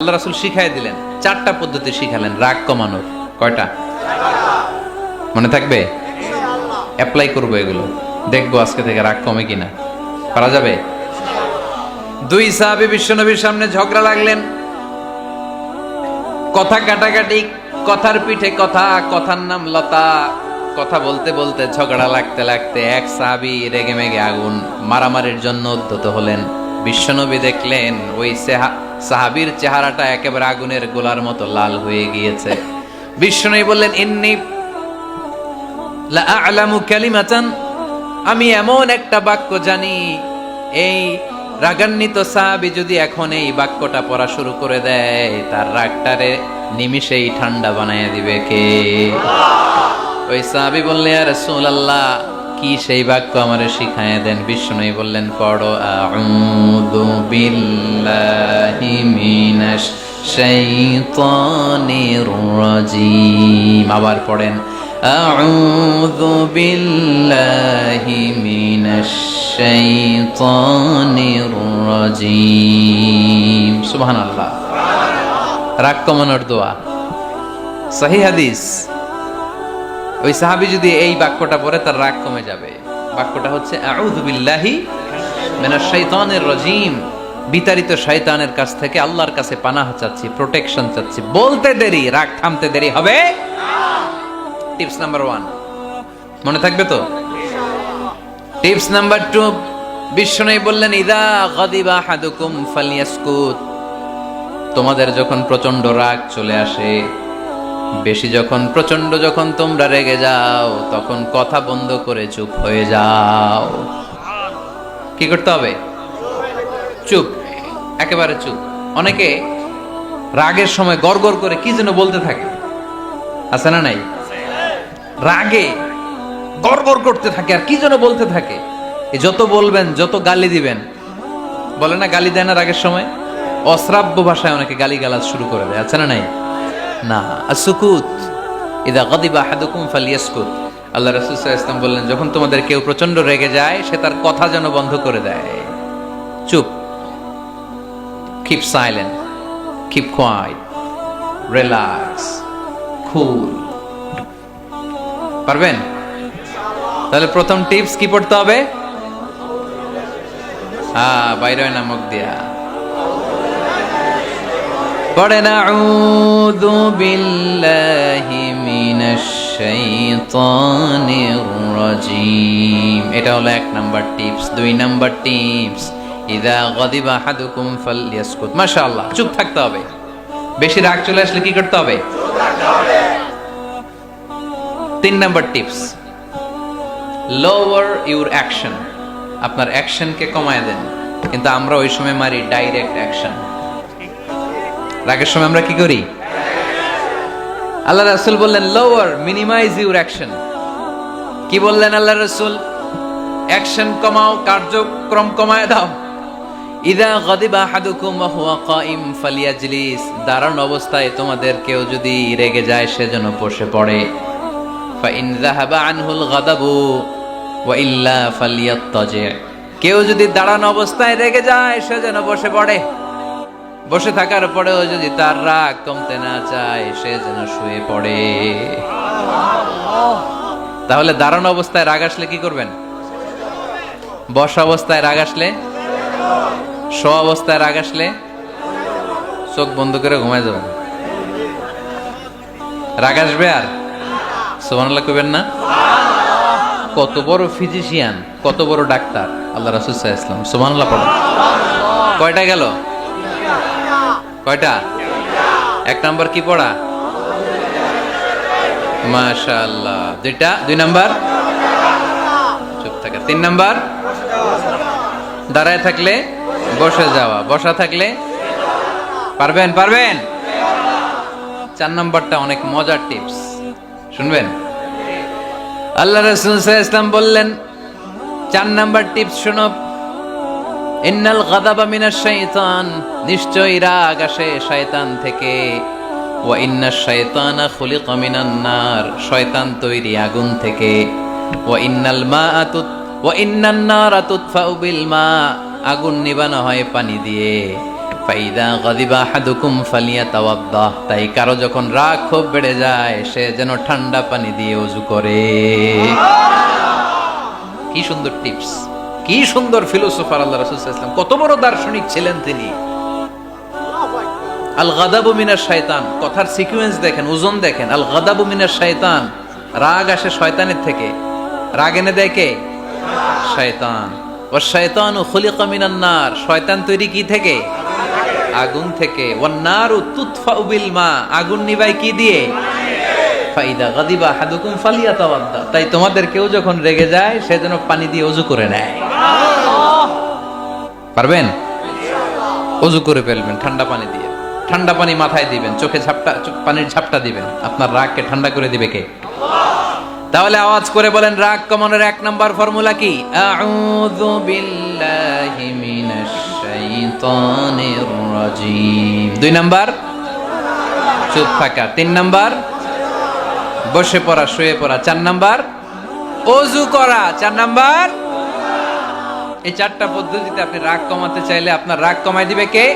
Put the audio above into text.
আল্লাহ রাসুল শিখাই দিলেন, চারটা পদ্ধতি শিখালেন, রাগ কমানোর। কয়টা? মনে থাকবে? অ্যাপ্লাই করব এগুলো। দেখব আজকে থেকে রাগ কমে কিনা। পারা যাবে? দুই সাহাবি বিশ্বনবীর সামনে ঝগড়া লাগলেন। কথা কাটাকাটি, কথার পিঠে কথা, কথার নাম লতা। কথা বলতে বলতে ঝগড়া লাগতে লাগতে এক সাহাবি রেগে মেগে আগুন মারামারির জন্য উদ্যত হলেন। বিশ্বনবী দেখলেন, ওই সেহা- সাহাবীর চেহারাটা একেবারে আগুনের গোলার মতো লাল হয়ে গিয়েছে। বিশ্বনবী বললেন, ইন্নি আমি এমন একটা বাক্য জানি, এই রাগান্বিত সাহাবি যদি এখন এই বাক্যটা পড়া শুরু করে দেয়, তার রাগটারে নিমিষেই ঠান্ডা বানায় দিবে কে? ওই সাহাবি বললে, আর রাসূলুল্লাহ, কি সেই বাক্য আমারে শিখায় দেন? বিষ্ণুই বললেন, পড়ো বিল্লাহি। মিনাশ শাইতানির রাজিম আবার পড়েন أعوذ بالله من الشيطان الرجيم سبحان الله রাগ কমানোর দোয়া সহি হাদিস ওই সাহাবি যদি এই বাক্যটা পড়ে তার রাগ কমে যাবে বাক্যটা হচ্ছে আউযু বিল্লাহি মিনাশ শাইতানির রাজিম বিতাড়িত শয়তানের কাছ থেকে আল্লাহর কাছে পানাহ চাচ্ছি প্রোটেকশন চাচ্ছি। বলতে দেরি, রাগ থামতে দেরি হবে। টিপস নাম্বার ওয়ান মনে থাকবে তো? টিপস নাম্বার টু বিষ্ণু বললেন, ইদা গদিবা হাদুকুম ফালিয়াসকুত। তোমাদের যখন প্রচণ্ড রাগ চলে আসে, বেশি যখন প্রচণ্ড যখন তোমরা রেগে যাও, তখন কথা বন্ধ করে চুপ হয়ে যাও। কি করতে হবে? চুপ। একেবারে চুপ। অনেকে রাগের সময় গড়গড় করে কি যেন বলতে থাকে। আছে না নাই? রাগে গড়গড় করতে থাকে আর কি যেন বলতে থাকে। যত বলবেন, যত গালি দিবেন। বলে না গালি দেয় না রাগের সময়? অশ্রাব্য ভাষায় অনেকে গালি গালাজ শুরু করে দেয়। আছে না নাই? না। সুকুত ইদা গদিবা হাদুকুম ফালিয়াসকুত। আল্লাহ রাসূল সাল্লাল্লাহু আলাইহি ওয়াসাল্লাম বললেন, যখন তোমাদের কেউ প্রচণ্ড রেগে যায়, সে তার কথা যেন বন্ধ করে দেয়। চুপ। Keep silent keep quiet relax cool পারবেন? তাহলে প্রথম টিপস কি পড়তে হবে? হ্যাঁ বাইরে না মুখ দিয়া। পড়েন আউযু বিল্লাহি মিনাশ শাইতানির রাজিম। এটা হলো এক নাম্বার টিপস। দুই নাম্বার টিপস ইদা গদিবা আহাদুকুম ফালইয়াসকুত। মাশাআল্লাহ, চুপ থাকতে হবে। বেশি রাগ চলে আসলে কি করতে হবে? তিন number tips lower your action আপনার অ্যাকশনকে কমায় দেন, কিন্তু আমরা ওই সময় মারি ডাইরেক্ট অ্যাকশন। রাগের সময় আমরা কি করি? আল্লাহ রাসূল বললেন লোয়ার মিনিমাইজ ইউর অ্যাকশন কি বললেন আল্লাহ রাসূল? অ্যাকশন কমাও, কার্যক্রম কমায় দাও। ইদা গদিবা আহাদুকুম ওয়া হুয়া কাইম ফালিয়াজলিস। দাঁড়ান অবস্থায় তোমাদের কেউ যদি রেগে যায় সেজন্য বসে পড়ে। ফাইন যাহাবা আনহুল গাদাবু ওয়া ইল্লা ফালিয়াত্তাজি। কেউ যদি দাঁড়ানো অবস্থায় রেগে যায়, সে যেন বসে পড়ে। বসে থাকার পরেও যদি তার রাগ কমতে না চায়, সে যেন শুয়ে পড়ে। তাহলে দাঁড়ানো অবস্থায় রাগ আসলে কি করবেন? বসা অবস্থায় রাগ আসলে শো অবস্থায় রাগ আসলে চোখ বন্ধ করে ঘুমায় যাবেন। রাগ আসবে আর? সুবহানাল্লাহ কইবেন না? কত বড় ফিজিশিয়ান কত বড় ডাক্তার, আল্লাহ রাসূল ওয়াসাল্লাম। সুবহানাল্লাহ পড়েন কয়টা গেল? কয়টা? এক নাম্বার কি পড়া? মাশাআল্লাহ। দুইটা দুই নাম্বার? চুপ থাকা। তিন নাম্বার? দাঁড়ায় থাকলে বসে যাওয়া, বসা থাকলে পারবেন পারবেন? চার নাম্বারটা অনেক মজার টিপস। শুনবেন? আল্লাহ রসুল ইসলাম বললেন, চার নাম্বার টিপস শুনো, ইন্নাল গাদাবা মিনাশ শাইতান নিশ্চয়ই রাগ আসে শয়তান থেকে। ওয়া ইন্নাশ শাইতানা খুলিকা মিনান শয়তান তৈরি আগুন থেকে। ওয়া ইন্নাল মাআ তুত ওয়া ইন্নান নারা তুতফাউ বিল মা, আগুন নিবানো হয় পানি দিয়ে। ফাইদা গাদিবা হাদুকুম ফালিয়া তাওয়াদ্দাহ তাই কারও যখন রাগ খুব বেড়ে যায়, সে যেন ঠান্ডা পানি দিয়ে অজু করে। কি সুন্দর টিপস, কি সুন্দর ফিলোসোফার আল্লাহ রাসূল সাল্লাল্লাহু কত বড় দার্শনিক ছিলেন তিনি। আল গাদাবু মিনার শয়তান কথার সিকোয়েন্স দেখেন, ওজন দেখেন। আল গাদাবু মিনার শয়তান রাগ আসে শয়তানের থেকে। রাগ এনে দেয় শয়তান। ও শয়তান ও খলিকা মিনান নার। শয়তান তৈরি কি থেকে? আগুন থেকে। ওয়ান নারু তুতফা বিল মা আগুন নিবাই কি দিয়ে? ফাইদা গাদিবা হাদুকুম ফালিয়াতাওয়াদ্দা। তাই তোমাদের কেউ যখন রেগে যায়, সে যেন পানি দিয়ে অজু করে নেয়। পারবেন? অজু করে ফেলবেন, ঠান্ডা পানি দিয়ে। ঠান্ডা পানি মাথায় দিবেন, চোখে ঝাপটা পানির ঝাপটা দিবেন। আপনার রাগকে ঠান্ডা করে দিবে কে? তাহলে আওয়াজ করে বলেন, রাগ কমানোর এক নম্বর ফর্মুলা কি? আউযু বিল্লাহি মিনাশ শাইতানির দুই নাম্বার? চুপ থাকা। তিন নাম্বার? বসে পড়া, শুয়ে পড়া। চার নাম্বার? অজু করা। চার নাম্বার? এই চারটা পদ্ধতিতে আপনি রাগ কমাতে চাইলে আপনার রাগ কমাই দিবে কে?